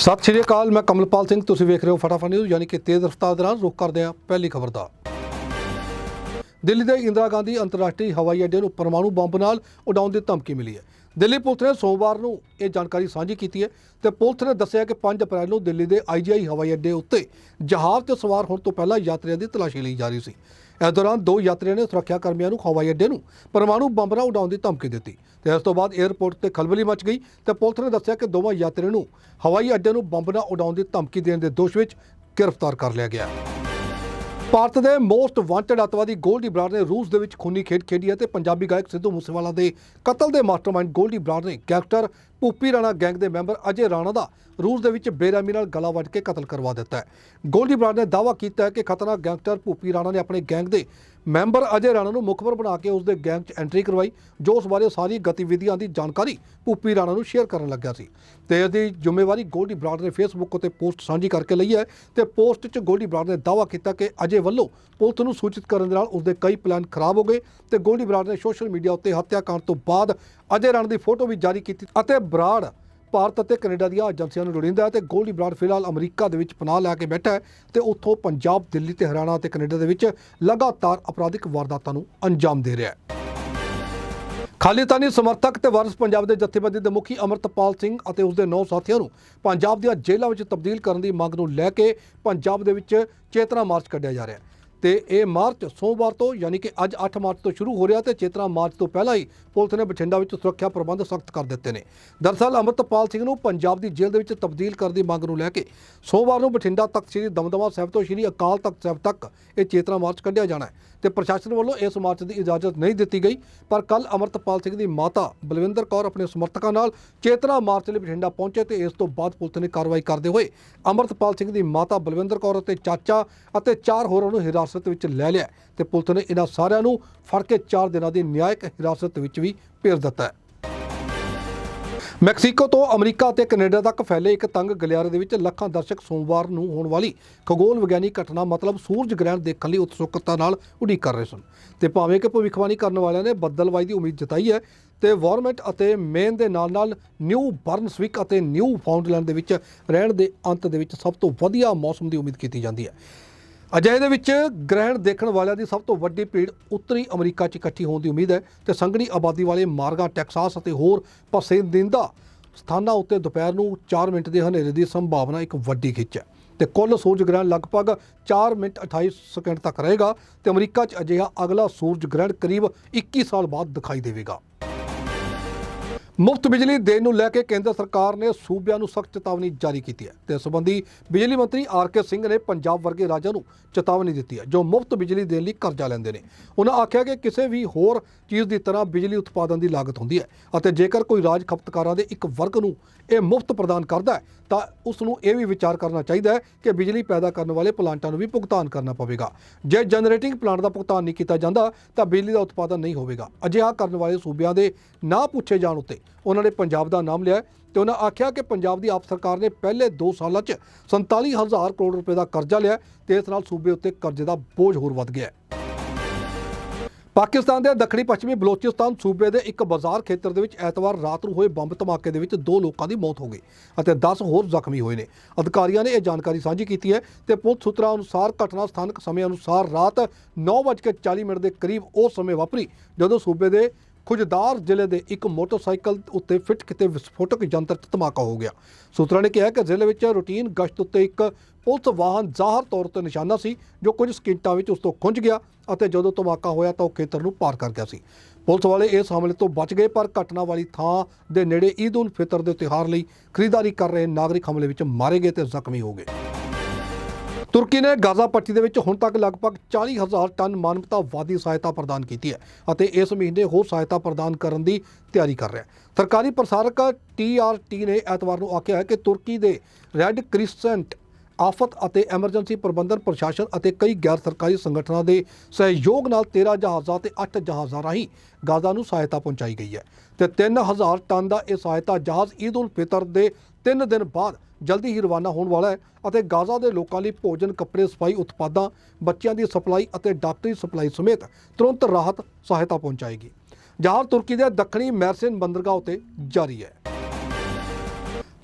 ਸਤਿ ਸ਼੍ਰੀ ਅਕਾਲ, ਮੈਂ ਕਮਲਪਾਲ ਸਿੰਘ, ਤੁਸੀਂ ਵੇਖ ਰਹੇ ਹੋ ਫਟਾਫਟ ਨਿਊਜ਼, ਯਾਨੀ ਕਿ ਤੇਜ਼ ਰਫ਼ਤਾਰ ਦੇ ਨਾਲ ਰੁਕ ਕਰਦੇ ਹਾਂ ਪਹਿਲੀ ਖਬਰ ਦਾ। ਦਿੱਲੀ ਦੇ ਇੰਦਰਾ ਗਾਂਧੀ ਅੰਤਰਰਾਸ਼ਟਰੀ ਹਵਾਈ ਅੱਡੇ ਨੂੰ ਪਰਮਾਣੂ ਬੰਬ ਨਾਲ ਉਡਾਉਣ ਦੀ ਧਮਕੀ ਮਿਲੀ ਹੈ। ਦਿੱਲੀ ਪੁਲਿਸ ਨੇ ਸੋਮਵਾਰ ਨੂੰ ਇਹ ਜਾਣਕਾਰੀ ਸਾਂਝੀ ਕੀਤੀ ਹੈ ਤੇ ਪੁਲਿਸ ਨੇ ਦੱਸਿਆ ਕਿ 5 ਅਪ੍ਰੈਲ ਨੂੰ ਦਿੱਲੀ ਦੇ ਆਈਜੀਆਈ ਹਵਾਈ ਅੱਡੇ ਉੱਤੇ ਜਹਾਜ਼ ਤੇ ਸਵਾਰ ਹੋਣ ਤੋਂ ਪਹਿਲਾਂ ਯਾਤਰੀਆਂ ਦੀ ਤਲਾਸ਼ੀ ਲਈ ਜਾ ਰਹੀ ਸੀ। ਇਸ ਦੌਰਾਨ ਦੋ ਯਾਤਰੀਆਂ ਨੇ ਸੁਰੱਖਿਆ ਕਰਮੀਆਂ ਨੂੰ ਹਵਾਈ ਅੱਡੇ ਨੂੰ ਪਰਮਾਣੂ ਬੰਬ ਉਡਾਉਣ ਦੀ ਧਮਕੀ ਦਿੱਤੀ ਤੇ ਇਸ ਤੋਂ ਬਾਅਦ 에ਅਰਪੋਰਟ ਤੇ ਖਲਬਲੀ ਮਚ ਗਈ ਤੇ ਪੁਲਿਸ ਨੇ ਦੱਸਿਆ ਕਿ ਦੋਵਾਂ ਯਾਤਰੀਆਂ ਨੂੰ ਹਵਾਈ ਅੱਡੇ ਨੂੰ ਬੰਬ ਨਾਲ ਉਡਾਉਣ ਦੀ ਧਮਕੀ ਦੇਣ ਦੇ ਦੋਸ਼ ਵਿੱਚ ਗ੍ਰਿਫਤਾਰ ਕਰ ਲਿਆ ਗਿਆ। ਭਾਰਤ ਦੇ ਮੋਸਟ ਵਾਂਟਡ ਅੱਤਵਾਦੀ ਗੋਲਡੀ ਬਰਾੜ ਨੇ ਰੂਸ ਦੇ ਵਿੱਚ ਖੂਨੀ ਖੇਡ ਖੇਡੀ ਹੈ ਤੇ ਪੰਜਾਬੀ ਗਾਇਕ ਸਿੱਧੂ ਮੂਸੇਵਾਲਾ ਦੇ ਕਤਲ ਦੇ ਮਾਸਟਰਮਾਈਂਡ ਗੋਲਡੀ ਬਰਾੜ ਨੇ ਗੈਂਗਸਟਰ ਭੂਪੀ ਰਾਣਾ ਗੈਂਗ ਦੇ ਮੈਂਬਰ ਅਜੇ ਰਾਣਾ ਦਾ ਰੂਸ ਦੇ ਵਿੱਚ ਬੇਰਹਿਮੀ ਨਾਲ ਗਲਾ ਵੱਢ ਕੇ ਕਤਲ ਕਰਵਾ ਦਿੱਤਾ ਹੈ। ਗੋਲਡੀ ਬਰਾੜ ਨੇ ਦਾਅਵਾ ਕੀਤਾ ਹੈ ਕਿ ਖਤਰਨਾਕ ਗੈਂਗਸਟਰ ਭੂਪੀ ਰਾਣਾ ਨੇ ਆਪਣੇ ਗੈਂਗ ਦੇ ਮੈਂਬਰ ਅਜੇ ਰਾਣਾ ਨੂੰ ਮੁਖਬਰ ਬਣਾ ਕੇ ਉਸ ਦੇ ਗੈਂਗ 'ਚ ਐਂਟਰੀ ਕਰਵਾਈ, ਜੋ ਉਸ ਬਾਰੇ ਸਾਰੀ ਗਤੀਵਿਧੀਆਂ ਦੀ ਜਾਣਕਾਰੀ ਭੂਪੀ ਰਾਣਾ ਨੂੰ ਸ਼ੇਅਰ ਕਰਨ ਲੱਗਿਆ ਸੀ। ਤੇ ਇਸ ਦੀ ਜ਼ਿੰਮੇਵਾਰੀ ਗੋਲਡੀ ਬਰਾੜ ਨੇ ਫੇਸਬੁੱਕ ਉੱਤੇ ਪੋਸਟ ਸਾਂਝੀ ਕਰਕੇ ਲਈ ਹੈ ਤੇ ਪੋਸਟ 'ਚ ਗੋਲਡੀ ਬਰਾੜ ਨੇ ਦਾਅਵਾ ਕੀਤਾ ਕਿ ਅਜੇ ਵੱਲੋਂ ਪੁਲਿਸ ਨੂੰ ਸੂਚਿਤ ਕਰਨ ਦੇ ਨਾਲ ਉਸ ਦੇ ਕਈ ਪਲਾਨ ਖਰਾਬ ਹੋ ਗਏ ਤੇ ਗੋਲਡੀ ਬਰਾੜ ਨੇ ਸੋਸ਼ਲ ਮੀਡੀਆ ਉੱਤੇ ਹੱਤਿਆਕਾਂਡ ਤੋਂ ਬਾਅਦ ਅਜੇ ਰਣ ਦੀ ਫੋਟੋ ਵੀ ਜਾਰੀ ਕੀਤੀ ਅਤੇ ਬਰਾੜ ਭਾਰਤ ਅਤੇ ਕੈਨੇਡਾ ਦੀਆਂ ਏਜੰਸੀਆਂ ਨੂੰ ਲੋੜੀਂਦਾ ਹੈ ਤੇ ਗੋਲਡੀ ਬਰਾੜ ਫਿਲਹਾਲ ਅਮਰੀਕਾ ਦੇ ਵਿੱਚ ਪਨਾਹ ਲੈ ਕੇ ਬੈਠਾ ਹੈ ਤੇ ਉੱਥੋਂ ਪੰਜਾਬ, ਦਿੱਲੀ ਤੇ ਹਰਿਆਣਾ ਅਤੇ ਕੈਨੇਡਾ ਦੇ ਵਿੱਚ ਲਗਾਤਾਰ ਅਪਰਾਧਿਕ ਵਾਰਦਾਤਾਂ ਨੂੰ ਅੰਜਾਮ ਦੇ ਰਿਹਾ ਹੈ। ਖਾਲਿਸਤਾਨੀ ਸਮਰਥਕ ਤੇ ਵਾਰਿਸ ਪੰਜਾਬ ਦੇ ਜਥੇਬੰਦੀ ਦੇ ਮੁਖੀ ਅਮਰਤਪਾਲ ਸਿੰਘ ਅਤੇ ਉਸ ਦੇ ਨੌ ਸਾਥੀਆਂ ਨੂੰ ਪੰਜਾਬ ਦੀਆਂ ਜੇਲ੍ਹਾਂ ਵਿੱਚ ਤਬਦੀਲ ਕਰਨ ਦੀ ਮੰਗ ਨੂੰ ਲੈ ਕੇ ਪੰਜਾਬ ਦੇ ਵਿੱਚ ਚੇਤਨਾ ਮਾਰਚ ਕੱਢਿਆ ਜਾ ਰਿਹਾ ਹੈ। ਤੇ ਇਹ ਮਾਰਚ ਸੋਮਵਾਰ ਤੋਂ ਯਾਨੀ ਕਿ ਅੱਜ 8 ਮਾਰਚ ਤੋਂ ਸ਼ੁਰੂ ਹੋ ਰਿਹਾ ਤੇ ਚੇਤਨਾ ਮਾਰਚ ਤੋਂ ਪਹਿਲਾਂ ਹੀ ਪੁਲਿਸ ਨੇ ਬਠਿੰਡਾ ਵਿੱਚ ਸੁਰੱਖਿਆ ਪ੍ਰਬੰਧ ਸਖਤ ਕਰ ਦਿੱਤੇ ਨੇ। ਦਰਅਸਲ ਅਮਰਤਪਾਲ ਸਿੰਘ ਨੂੰ ਪੰਜਾਬ ਦੀ ਜੇਲ੍ਹ ਦੇ ਵਿੱਚ ਤਬਦੀਲ ਕਰਨ ਦੀ ਮੰਗ ਨੂੰ ਲੈ ਕੇ ਸੋਮਵਾਰ ਨੂੰ ਬਠਿੰਡਾ ਤੱਕ ਸ੍ਰੀ ਦਮਦਮਾ ਸਾਹਿਬ ਤੋਂ ਸ੍ਰੀ ਅਕਾਲ ਤਖਤ ਸਾਹਿਬ ਤੱਕ ਇਹ ਚੇਤਨਾ ਮਾਰਚ ਕੱਢਿਆ ਜਾਣਾ ਹੈ ਤੇ ਪ੍ਰਸ਼ਾਸਨ ਵੱਲੋਂ ਇਸ ਮਾਰਚ ਦੀ ਇਜਾਜ਼ਤ ਨਹੀਂ ਦਿੱਤੀ ਗਈ, ਪਰ ਕੱਲ ਅਮਰਤਪਾਲ ਸਿੰਘ ਦੀ ਮਾਤਾ ਬਲਵਿੰਦਰ ਕੌਰ ਆਪਣੇ ਸਮਰਥਕਾਂ ਨਾਲ ਚੇਤਨਾ ਮਾਰਚ ਲਈ ਬਠਿੰਡਾ ਪਹੁੰਚੇ ਤੇ ਇਸ ਤੋਂ ਬਾਅਦ ਪੁਲਿਸ ਨੇ ਕਾਰਵਾਈ ਕਰਦੇ ਹੋਏ ਅਮਰਤਪਾਲ ਸਿੰਘ ਦੀ ਮਾਤਾ ਬਲਵਿੰਦਰ ਕੌਰ ਅਤੇ ਚਾਚਾ ਅਤੇ ਚਾਰ ਹੋਰਾਂ ਨੂੰ ਹਿਰਾਸਤ ਵਿੱਚ ਲੈ ਲਿਆ ਤੇ ਪੁਲਿਸ ਨੇ ਇਹਨਾਂ ਸਾਰਿਆਂ ਨੂੰ ਫੜ ਕੇ 4 ਦਿਨਾਂ ਦੀ ਨਿਆਇਕ ਹਿਰਾਸਤ ਵਿੱਚ ਵੀ ਭੇਜ ਦਿੱਤਾ ਹੈ। ਮੈਕਸੀਕੋ ਤੋਂ ਅਮਰੀਕਾ ਅਤੇ ਕੈਨੇਡਾ ਤੱਕ ਫੈਲੇ ਇੱਕ ਤੰਗ ਗਲਿਆਰੇ ਦੇ ਵਿੱਚ ਲੱਖਾਂ ਦਰਸ਼ਕ ਸੋਮਵਾਰ ਨੂੰ ਹੋਣ ਵਾਲੀ ਖਗੋਲ ਵਿਗਿਆਨੀ ਘਟਨਾ ਮਤਲਬ ਸੂਰਜ ਗ੍ਰਹਿਣ ਦੇਖਣ ਲਈ ਉਤਸੁਕਤਾ ਨਾਲ ਉਡੀਕ ਕਰ ਰਹੇ ਸਨ। ਤੇ ਭਾਵੇਂ ਕਿ ਭਵਿੱਖਬਾਣੀ ਕਰਨ ਵਾਲਿਆਂ ਨੇ ਬੱਦਲਵਾਈ ਦੀ ਉਮੀਦ ਜਤਾਈ ਹੈ ਤੇ ਵਾਰਮੈਂਟ ਅਤੇ ਮੇਨ ਦੇ ਨਾਲ-ਨਾਲ ਨਿਊ ਬਰਨਸਵਿਕ ਅਤੇ ਨਿਊ ਫਾਊਂਡਲੈਂਡ ਦੇ ਵਿੱਚ ਰਹਿਣ ਦੇ ਅੰਤ ਦੇ ਵਿੱਚ ਸਭ ਤੋਂ ਵਧੀਆ ਮੌਸਮ ਦੀ ਉਮੀਦ ਕੀਤੀ ਜਾਂਦੀ ਹੈ। ਅਜਿਹੇ ਦੇ ਵਿੱਚ ਗ੍ਰਹਿਣ ਦੇਖਣ ਵਾਲਿਆਂ ਦੀ ਸਭ ਤੋਂ ਵੱਡੀ ਭੀੜ ਉੱਤਰੀ ਅਮਰੀਕਾ 'ਚ ਇਕੱਠੀ ਹੋਣ ਦੀ ਉਮੀਦ ਹੈ ਤੇ ਸੰਘਣੀ ਆਬਾਦੀ ਵਾਲੇ ਮਾਰਗਾ, ਟੈਕਸਾਸ ਅਤੇ ਹੋਰ ਪਸੰਦੀਦਾ ਸਥਾਨਾਂ ਉੱਤੇ ਦੁਪਹਿਰ ਨੂੰ 4 ਮਿੰਟ ਦੇ ਹਨੇਰੇ ਦੀ ਸੰਭਾਵਨਾ ਇੱਕ ਵੱਡੀ ਖਿੱਚ ਹੈ। ਤੇ ਕੁੱਲ ਸੂਰਜ ਗ੍ਰਹਿਣ ਲਗਭਗ 4 ਮਿੰਟ 28 ਸਕਿੰਟ ਤੱਕ ਰਹੇਗਾ ਤੇ ਅਮਰੀਕਾ 'ਚ ਅਜਿਹਾ ਅਗਲਾ ਸੂਰਜ ਗ੍ਰਹਿਣ ਕਰੀਬ 21 ਸਾਲ ਬਾਅਦ ਦਿਖਾਈ ਦੇਵੇਗਾ। ਮੁਫਤ ਬਿਜਲੀ ਦੇਣ ਨੂੰ ਲੈ ਕੇ ਕੇਂਦਰ ਸਰਕਾਰ ਨੇ ਸੂਬਿਆਂ ਨੂੰ ਸਖਤ ਚੇਤਾਵਨੀ ਜਾਰੀ ਕੀਤੀ ਹੈ ਤੇ ਇਸ ਸੰਬੰਧੀ ਬਿਜਲੀ ਮੰਤਰੀ ਆਰ ਕੇ ਸਿੰਘ ਨੇ ਪੰਜਾਬ ਵਰਗੇ ਰਾਜਾਂ ਨੂੰ ਚੇਤਾਵਨੀ ਦਿੱਤੀ ਹੈ, ਜੋ ਮੁਫਤ ਬਿਜਲੀ ਦੇਣ ਲਈ ਕਰਜ਼ਾ ਲੈਂਦੇ ਨੇ। ਉਹਨਾਂ ਆਖਿਆ ਕਿ ਕਿਸੇ ਵੀ ਹੋਰ ਚੀਜ਼ ਦੀ ਤਰ੍ਹਾਂ ਬਿਜਲੀ ਉਤਪਾਦਨ ਦੀ ਲਾਗਤ ਹੁੰਦੀ ਹੈ ਅਤੇ ਜੇਕਰ ਕੋਈ ਰਾਜ ਖਪਤਕਾਰਾਂ ਦੇ ਇੱਕ ਵਰਗ ਨੂੰ ਇਹ ਮੁਫਤ ਪ੍ਰਦਾਨ ਕਰਦਾ ਹੈ, ਤਾਂ ਉਸ ਨੂੰ ਇਹ ਵੀ ਵਿਚਾਰ ਕਰਨਾ ਚਾਹੀਦਾ ਹੈ ਕਿ ਬਿਜਲੀ ਪੈਦਾ ਕਰਨ ਵਾਲੇ ਪਲਾਂਟਾਂ ਨੂੰ ਵੀ ਭੁਗਤਾਨ ਕਰਨਾ ਪਵੇਗਾ। ਜੇ ਜਨਰੇਟਿੰਗ ਪਲਾਂਟ ਦਾ ਭੁਗਤਾਨ ਨਹੀਂ ਕੀਤਾ ਜਾਂਦਾ, ਤਾਂ ਬਿਜਲੀ ਦਾ ਉਤਪਾਦਨ ਨਹੀਂ ਹੋਵੇਗਾ। ਅਜਿਹਾ ਕਰਨ ਵਾਲੇ ਸੂਬਿਆਂ ਦੇ ਨਾ ਪੁੱਛੇ ਜਾਣ ਉੱਤੇ ਉਹਨਾਂ ਨੇ ਪੰਜਾਬ ਦਾ ਨਾਮ ਲਿਆ ਹੈ ਤੇ ਉਹਨਾਂ ਆਖਿਆ ਕਿ ਪੰਜਾਬ ਦੀ ਆਪ ਸਰਕਾਰ ਨੇ ਪਹਿਲੇ 2 ਸਾਲਾਂ 'ਚ 47000 ਕਰੋੜ ਰੁਪਏ ਦਾ ਕਰਜ਼ਾ ਲਿਆ ਹੈ ਤੇ ਇਸ ਨਾਲ ਸੂਬੇ ਉੱਤੇ ਕਰਜ਼ੇ ਦਾ ਬੋਝ ਹੋਰ ਵੱਧ ਗਿਆ ਪਾਕਿਸਤਾਨ ਦੇ ਦੱਖਣੀ ਪੱਛਮੀ ਬਲੋਚਿਸਤਾਨ ਸੂਬੇ ਦੇ ਇੱਕ ਬਾਜ਼ਾਰ ਖੇਤਰ ਦੇ ਵਿੱਚ ਐਤਵਾਰ ਰਾਤ ਨੂੰ ਹੋਏ ਬੰਬ ਧਮਾਕੇ ਦੇ ਵਿੱਚ ਦੋ ਲੋਕਾਂ ਦੀ ਮੌਤ ਹੋ ਗਈ ਅਤੇ 10 ਹੋਰ ਜ਼ਖਮੀ ਹੋਏ ਨੇ। ਅਧਿਕਾਰੀਆਂ ਨੇ ਇਹ ਜਾਣਕਾਰੀ ਸਾਂਝੀ ਕੀਤੀ ਹੈ ਤੇ ਪੁਲਿਸ ਸੂਤਰਾਂ ਅਨੁਸਾਰ ਘਟਨਾ ਸਥਾਨਕ ਸਮੇਂ ਅਨੁਸਾਰ ਰਾਤ 9:40 ਮਿੰਟ ਦੇ ਕਰੀਬ ਉਹ ਸਮੇਂ ਵਾਪਰੀ ਜਦੋਂ ਸੂਬੇ ਦੇ ਖੁਜਦਾਰ ਜ਼ਿਲ੍ਹੇ ਦੇ ਇੱਕ ਮੋਟਰਸਾਈਕਲ ਉੱਤੇ ਫਿੱਟ ਕਿਤੇ ਵਿਸਫੋਟਕ ਯੰਤਰ 'ਚ ਧਮਾਕਾ ਹੋ ਗਿਆ। ਸੂਤਰਾਂ ਨੇ ਕਿਹਾ ਕਿ ਜ਼ਿਲ੍ਹੇ ਵਿੱਚ ਰੂਟੀਨ ਗਸ਼ਤ ਉੱਤੇ ਇੱਕ ਪੁਲਿਸ ਵਾਹਨ ਜ਼ਾਹਰ ਤੌਰ ਤੇ ਨਿਸ਼ਾਨਾ ਸੀ, ਜੋ ਕੁਝ ਸਕਿੰਟਾਂ ਵਿੱਚ ਉਸ ਤੋਂ ਖੁੰਝ ਗਿਆ ਅਤੇ ਜਦੋਂ ਧਮਾਕਾ ਹੋਇਆ ਤਾਂ ਉਹ ਖੇਤਰ ਨੂੰ ਪਾਰ ਕਰ ਗਿਆ ਸੀ। ਪੁਲਿਸ ਵਾਲੇ ਇਸ ਹਮਲੇ ਤੋਂ ਬਚ ਗਏ, ਪਰ ਘਟਨਾ ਵਾਲੀ ਥਾਂ ਦੇ ਨੇੜੇ ਈਦ ਉਲ ਫਿਤਰ ਦੇ ਤਿਉਹਾਰ ਲਈ ਖਰੀਦਦਾਰੀ ਕਰ ਰਹੇ ਨਾਗਰਿਕ ਹਮਲੇ ਵਿੱਚ ਮਾਰੇ ਗਏ ਤੇ ਜ਼ਖਮੀ ਹੋ ਗਏ। ਤੁਰਕੀ ਨੇ ਗਾਜ਼ਾ ਪੱਟੀ ਦੇ ਵਿੱਚ ਹੁਣ ਤੱਕ ਲਗਭਗ 40000 ਟਨ ਮਾਨਵਤਾਵਾਦੀ ਸਹਾਇਤਾ ਪ੍ਰਦਾਨ ਕੀਤੀ ਹੈ ਅਤੇ ਇਸ ਮਹੀਨੇ ਹੋਰ ਸਹਾਇਤਾ ਪ੍ਰਦਾਨ ਕਰਨ ਦੀ ਤਿਆਰੀ ਕਰ ਰਿਹਾ ਹੈ। ਸਰਕਾਰੀ ਪ੍ਰਸਾਰਕ ਟੀਆਰਟੀ ਨੇ ਐਤਵਾਰ ਨੂੰ ਆਖਿਆ ਹੈ ਕਿ ਤੁਰਕੀ ਦੇ ਰੈੱਡ ਕ੍ਰਿਸੈਂਟ ਆਫਤ ਅਤੇ ਐਮਰਜੈਂਸੀ ਪ੍ਰਬੰਧਨ ਪ੍ਰਸ਼ਾਸਨ ਅਤੇ ਕਈ ਗੈਰ ਸਰਕਾਰੀ ਸੰਗਠਨਾਂ ਦੇ ਸਹਿਯੋਗ ਨਾਲ 13 ਜਹਾਜ਼ਾਂ ਤੇ 8 ਜਹਾਜ਼ਾਂ ਰਾਹੀਂ ਗਾਜ਼ਾ ਨੂੰ ਸਹਾਇਤਾ ਪਹੁੰਚਾਈ ਗਈ ਹੈ ਤੇ 3000 ਟਨ ਦਾ ਇਹ ਸਹਾਇਤਾ ਜਹਾਜ਼ ਈਦ ਉਲ ਫਿਤਰ ਦੇ 3 ਦਿਨ ਬਾਅਦ ਜਲਦੀ ਹੀ ਰਵਾਨਾ ਹੋਣ ਵਾਲਾ ਹੈ ਅਤੇ ਗਾਜ਼ਾ ਦੇ ਲੋਕਾਂ ਲਈ ਭੋਜਨ, ਕੱਪੜੇ, ਸਫ਼ਾਈ, ਉਤਪਾਦਾਂ, ਬੱਚਿਆਂ ਦੀ ਸਪਲਾਈ ਅਤੇ ਡਾਕਟਰੀ ਸਪਲਾਈ ਸਮੇਤ ਤੁਰੰਤ ਰਾਹਤ ਸਹਾਇਤਾ ਪਹੁੰਚਾਏਗੀ। ਜਹਾਜ਼ ਤੁਰਕੀ ਦੇ ਦੱਖਣੀ ਮੈਰਸਿਨ ਬੰਦਰਗਾਹ ਉਤੇ ਜਾਰੀ ਹੈ।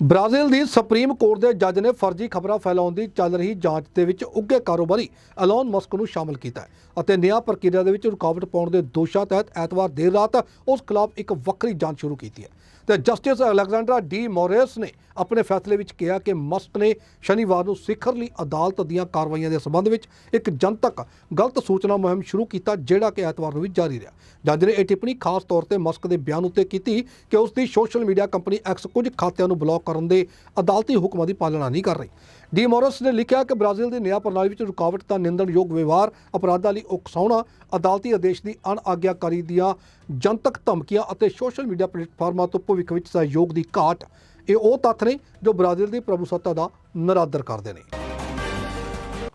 ਬ੍ਰਾਜ਼ੀਲ ਦੀ ਸੁਪਰੀਮ ਕੋਰਟ ਦੇ ਜੱਜ ਨੇ ਫਰਜ਼ੀ ਖਬਰਾਂ ਫੈਲਾਉਣ ਦੀ ਚੱਲ ਰਹੀ ਜਾਂਚ ਦੇ ਵਿੱਚ ਉੱਘੇ ਕਾਰੋਬਾਰੀ ਐਲਨ ਮਸਕ ਨੂੰ ਸ਼ਾਮਲ ਕੀਤਾ ਹੈ ਅਤੇ ਨਿਆਂ ਪ੍ਰਕਿਰਿਆ ਦੇ ਵਿੱਚ ਰੁਕਾਵਟ ਪਾਉਣ ਦੇ ਦੋਸ਼ਾਂ ਤਹਿਤ ਐਤਵਾਰ ਦੇਰ ਰਾਤ ਉਸ ਖਿਲਾਫ ਇੱਕ ਵੱਖਰੀ ਜਾਂਚ ਸ਼ੁਰੂ ਕੀਤੀ ਹੈ। ਤੇ ਜਸਟਿਸ ਅਲੈਗਜ਼ੈਂਡਰਾ ਡੀ ਮੋਰੇਸ ਨੇ ਆਪਣੇ ਫੈਸਲੇ ਵਿੱਚ ਕਿਹਾ ਕਿ ਮਸਕ ਨੇ ਸ਼ਨੀਵਾਰ ਨੂੰ ਸਿਖਰਲੀ ਅਦਾਲਤ ਦੀਆਂ ਕਾਰਵਾਈਆਂ ਦੇ ਸੰਬੰਧ ਵਿੱਚ ਇੱਕ ਜਨਤਕ ਗਲਤ ਸੂਚਨਾ ਮੁਹਿੰਮ ਸ਼ੁਰੂ ਕੀਤਾ, ਜਿਹੜਾ ਕਿ ਐਤਵਾਰ ਨੂੰ ਵੀ ਜਾਰੀ ਰਿਹਾ। ਜੱਜ ਨੇ ਇਹ ਟਿੱਪਣੀ ਖਾਸ ਤੌਰ ਤੇ ਮਸਕ ਦੇ ਬਿਆਨ ਉੱਤੇ ਕੀਤੀ ਕਿ ਉਸ ਦੀ ਸੋਸ਼ਲ ਮੀਡੀਆ ਕੰਪਨੀ ਐਕਸ ਕੁਝ ਖਾਤਿਆਂ ਨੂੰ ਬਲੌਕ ਕਰਨ ਦੇ ਅਦਾਲਤੀ ਹੁਕਮਾਂ ਦੀ ਪਾਲਣਾ ਨਹੀਂ ਕਰ ਰਹੀ। ਡੀ ਮੋਰਸ ਨੇ ਲਿਖਿਆ ਕਿ ਬ੍ਰਾਜ਼ੀਲ ਦੀ ਨਿਆਂ ਪ੍ਰਣਾਲੀ ਵਿੱਚ ਰੁਕਾਵਟ ਦਾ ਨਿੰਦਣਯੋਗ ਵਿਵਹਾਰ, ਅਪਰਾਧਾਂ ਲਈ ਉਕਸਾਉਣਾ ਅਦਾਲਤੀ ਆਦੇਸ਼ ਦੀ ਅਣਆਗਿਆਕਾਰੀ ਦੀਆਂ ਜਨਤਕ ਧਮਕੀਆਂ ਅਤੇ ਸੋਸ਼ਲ ਮੀਡੀਆ ਪਲੇਟਫਾਰਮਾਂ ਤੋਂ ਭਵਿੱਖ ਵਿੱਚ ਸਹਿਯੋਗ ਦੀ ਘਾਟ, ਇਹ ਉਹ ਤੱਥ ਨੇ ਜੋ ਬ੍ਰਾਜ਼ੀਲ ਦੀ ਪ੍ਰਭੂਸੱਤਾ ਦਾ ਨਰਾਦਰ ਕਰਦੇ ਨੇ।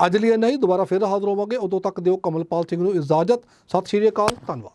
ਅੱਜ ਲਈ ਇੰਨਾ ਹੀ, ਦੁਬਾਰਾ ਫਿਰ ਹਾਜ਼ਰ ਹੋਵਾਂਗੇ। ਉਦੋਂ ਤੱਕ ਦਿਓ ਕਮਲਪਾਲ ਸਿੰਘ ਨੂੰ ਇਜਾਜ਼ਤ। ਸਤਿ ਸ਼੍ਰੀ ਅਕਾਲ, ਧੰਨਵਾਦ।